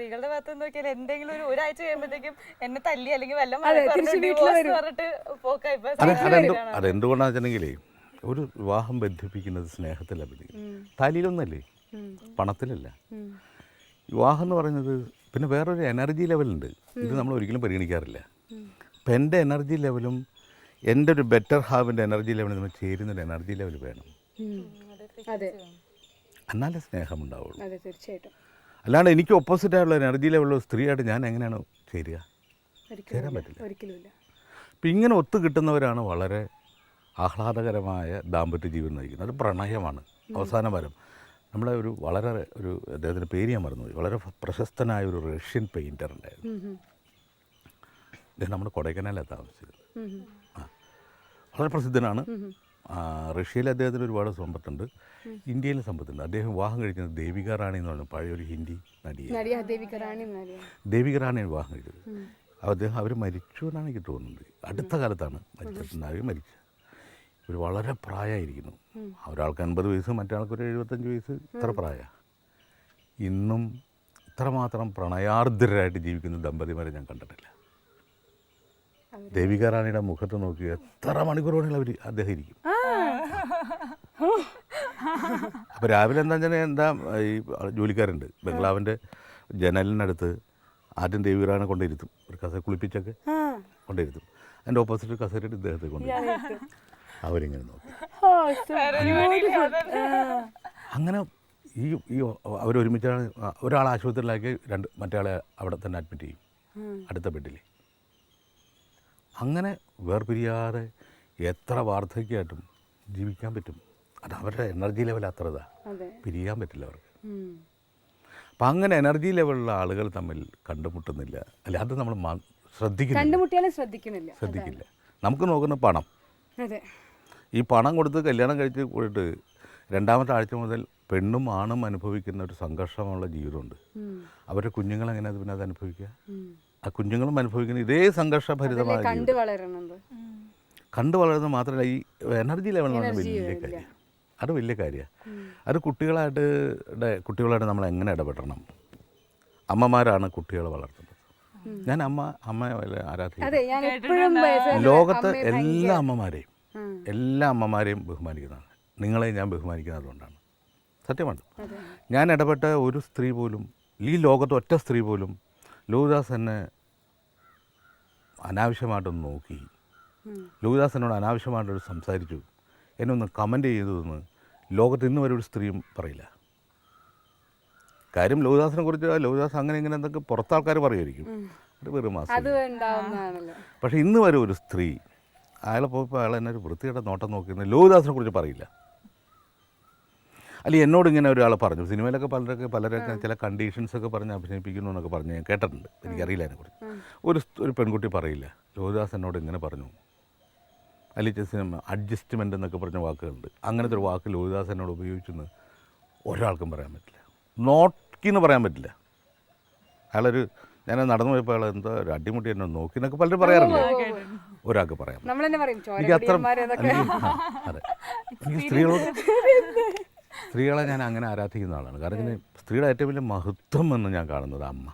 സ്ത്രീകളുടെ ഭാഗത്ത് നോക്കിയാൽ എന്തെങ്കിലും ഒരു ഒരാഴ്ച കഴിയുമ്പോഴത്തേക്കും എന്നെ തല്ലി അല്ലെങ്കിൽ വല്ല പറഞ്ഞിട്ട്. അതെന്തുകൊണ്ടാണെന്ന് വെച്ചിട്ടുണ്ടെങ്കിലേ ഒരു വിവാഹം ബന്ധിപ്പിക്കുന്നത് സ്നേഹത്തിലാണ് ബന്ധിക്കുന്നത് താലിയിലൊന്നല്ലേ? പണത്തിലല്ല. വിവാഹം എന്ന് പറയുന്നത് പിന്നെ വേറൊരു എനർജി ലെവലുണ്ട് ഇത് നമ്മൾ ഒരിക്കലും പരിഗണിക്കാറില്ല. അപ്പം എന്റെ എനർജി ലെവലും എന്റെ ഒരു ബെറ്റർ ഹാവിന്റെ എനർജി ലെവലും നമ്മൾ ചേരുന്നൊരു എനർജി ലെവൽ വേണം. അതെ എന്നാലേ സ്നേഹമുണ്ടാവുള്ളൂ. തീർച്ചയായിട്ടും. അല്ലാണ്ട് എനിക്ക് ഓപ്പോസിറ്റ് ആയിട്ടുള്ള എനർജി ലെവലുള്ള സ്ത്രീയായിട്ട് ഞാൻ എങ്ങനെയാണ് ചേരുക? ചേരാൻ പറ്റില്ല. ഒരിക്കലും അപ്പം ഇങ്ങനെ ഒത്തു കിട്ടുന്നവരാണ് വളരെ ആഹ്ലാദകരമായ ദാമ്പത്യ ജീവിതം നയിക്കുന്നത്. അത് പ്രണയമാണ്. അവസാനം വരം. നമ്മളെ ഒരു വളരെ ഒരു അദ്ദേഹത്തിന്റെ പേര് ഞാൻ മറന്നുപോയി. വളരെ പ്രശസ്തനായ ഒരു റഷ്യൻ പെയിന്റർ ഉണ്ടായിരുന്നു. അദ്ദേഹം നമ്മുടെ കൊടൈക്കനാലാണ് താമസിച്ചത്. ആ. വളരെ പ്രസിദ്ധനാണ്. റഷ്യയിൽ അദ്ദേഹത്തിന് ഒരുപാട് സമ്പത്തുണ്ട്. ഇന്ത്യയിലും സമ്പത്തുണ്ട്. അദ്ദേഹം വിവാഹം കഴിക്കുന്നത് ദേവിക റാണി എന്ന് പറഞ്ഞ പഴയൊരു ഹിന്ദി നടിയാണ് നടിയ ദേവിക റാണിയാണ് വിവാഹം കഴിച്ചത്. അദ്ദേഹം അവർ മരിച്ചു എന്നാണ് എനിക്ക് തോന്നുന്നത്. അടുത്ത കാലത്താണ് മരിച്ചിട്ടുണ്ടാവുകയും മരിച്ചത് ഇവർ വളരെ പ്രായമായിരിക്കുന്നു. ഒരാൾക്ക് അൻപത് വയസ്സ് മറ്റാൾക്ക് ഒരു എഴുപത്തഞ്ച് വയസ്സ്. ഇത്ര പ്രായ. ഇന്നും ഇത്രമാത്രം പ്രണയാർദ്രരായിട്ട് ജീവിക്കുന്ന ദമ്പതിമാരെ ഞാൻ കണ്ടിട്ടില്ല. ദേവിക റാണിയുടെ മുഖത്ത് നോക്കി എത്ര മണിക്കൂർ വേണമെങ്കിലും അവർ അദ്ദേഹം ഇരിക്കും. അപ്പോൾ രാവിലെ എന്താ വെച്ചാൽ എന്താ ഈ ജോലിക്കാരുണ്ട്. ബംഗ്ലാവിന്റെ ജനലിനടുത്ത് ആദ്യം ദേവിറാനെ കൊണ്ടിരുത്തും ഒരു കസ കുളിപ്പിച്ചൊക്കെ കൊണ്ടിരുത്തും എന്റെ ഓപ്പോസിറ്റ് കസേരയിട്ട് ഇദ്ദേഹത്തെ കൊണ്ടിരുത്തും അവരിങ്ങനെ നോക്കി. അങ്ങനെ ഈ ഈ അവരൊരുമിച്ചാണ് ഒരാൾ ആശുപത്രിയിലാക്കി രണ്ട് മറ്റേ അവിടെ തന്നെ അഡ്മിറ്റ് ചെയ്യും. അടുത്ത ബെഡിൽ അങ്ങനെ വേർപിരിയാതെ എത്ര വാർദ്ധക്യമായിട്ടും ജീവിക്കാൻ പറ്റും. അത് അവരുടെ എനർജി ലെവൽ അത്ര ഇതാ. പിരിയാൻ പറ്റില്ല അവർക്ക്. അപ്പം അങ്ങനെ എനർജി ലെവലുള്ള ആളുകൾ തമ്മിൽ കണ്ടുമുട്ടുന്നില്ല. അല്ല അത് നമ്മൾ ശ്രദ്ധിക്കുന്നില്ല. ശ്രദ്ധിക്കില്ല. നമുക്ക് നോക്കുന്ന പണം. ഈ പണം കൊടുത്ത് കല്യാണം കഴിച്ച് പോയിട്ട് രണ്ടാമത്തെ ആഴ്ച മുതൽ പെണ്ണും ആണും അനുഭവിക്കുന്ന ഒരു സംഘർഷമുള്ള ജീവിതമുണ്ട്. അവരുടെ കുഞ്ഞുങ്ങൾ എങ്ങനെ അത് പിന്നെ അത് അനുഭവിക്കുക? ആ കുഞ്ഞുങ്ങളും അനുഭവിക്കുന്ന ഇതേ സംഘർഷഭരിതമായ കണ്ടു വളരുന്നത് മാത്രമല്ല ഈ എനർജി ലെവൽ വലിയ കാര്യം. അത് വലിയ കാര്യമാണ് അത് കുട്ടികളായിട്ട് കുട്ടികളായിട്ട് നമ്മൾ എങ്ങനെ ഇടപെടണം? അമ്മമാരാണ് കുട്ടികളെ വളർത്തുന്നത്. ഞാൻ അമ്മ അമ്മയെ ആരാധിക്കുന്നു അതെ ഞാൻ എപ്പോഴും ലോകത്ത് എല്ലാ അമ്മമാരെയും എല്ലാ അമ്മമാരെയും ബഹുമാനിക്കുന്നതാണ്. നിങ്ങളെ ഞാൻ ബഹുമാനിക്കുന്നത് അതുകൊണ്ടാണ്. സത്യമാണ്. ഞാൻ ഇടപെട്ട ഒരു സ്ത്രീ പോലും ഈ ലോകത്ത് ഒറ്റ സ്ത്രീ പോലും ലൂദാസ് എന്നെ അനാവശ്യമായിട്ടൊന്ന് നോക്കി. ലൂദാസ് എന്നോട് അനാവശ്യമായിട്ടൊരു സംസാരിച്ചു. എന്നെ ഒന്ന് കമന്റ് ചെയ്തതെന്ന് ലോകത്ത് ഇന്ന് വരെ ഒരു സ്ത്രീയും പറയില്ല. കാര്യം ലോഹിദാസിനെ കുറിച്ച് ലോഹിദാസ് അങ്ങനെ ഇങ്ങനെ എന്തൊക്കെ പുറത്ത് ആൾക്കാർ പറയുമായിരിക്കും അത് വെറും മാസം പക്ഷെ ഇന്ന് വരെ ഒരു സ്ത്രീ അയാളെ പോയപ്പോൾ അയാൾ എന്നെ ഒരു വൃത്തിയുടെ നോട്ടം നോക്കിയിരുന്ന ലോഹിദാസിനെ കുറിച്ച് പറയില്ല. അല്ലെങ്കിൽ എന്നോട് ഇങ്ങനെ ഒരാൾ പറഞ്ഞു സിനിമയിലൊക്കെ പലരൊക്കെ പലരൊക്കെ ചില കണ്ടീഷൻസ് ഒക്കെ പറഞ്ഞ് അഭിനയിപ്പിക്കുന്നു എന്നൊക്കെ പറഞ്ഞ് ഞാൻ കേട്ടിട്ടുണ്ട്. എനിക്കറിയില്ല അതിനെക്കുറിച്ച്. ഒരു ഒരു പെൺകുട്ടി പറയില്ല ലോഹിദാസ് എന്നോട് ഇങ്ങനെ പറഞ്ഞു. അല്ലെങ്കിൽ സിനിമ അഡ്ജസ്റ്റ്മെന്റ് എന്നൊക്കെ പറഞ്ഞ വാക്കുകളുണ്ട്. അങ്ങനത്തെ ഒരു വാക്ക് ലോഹിദാസ് എന്നോട് ഉപയോഗിച്ചെന്ന് ഒരാൾക്കും പറയാൻ പറ്റില്ല. നോക്കിന്ന് പറയാൻ പറ്റില്ല. അയാളൊരു ഞാൻ നടന്നു പോയപ്പോൾ അയാൾ എന്താ ഒരു അടിമുട്ടി എന്നെ നോക്കി എന്നൊക്കെ പലരും പറയാറില്ലേ? ഒരാൾക്ക് പറയാം എനിക്ക് അത്ര അതെ. എനിക്ക് സ്ത്രീകളോട് സ്ത്രീകളെ ഞാൻ അങ്ങനെ ആരാധിക്കുന്ന ആളാണ്. കാരണം സ്ത്രീയുടെ ഏറ്റവും വലിയ മഹത്വം എന്ന് ഞാൻ കാണുന്നത് അമ്മ.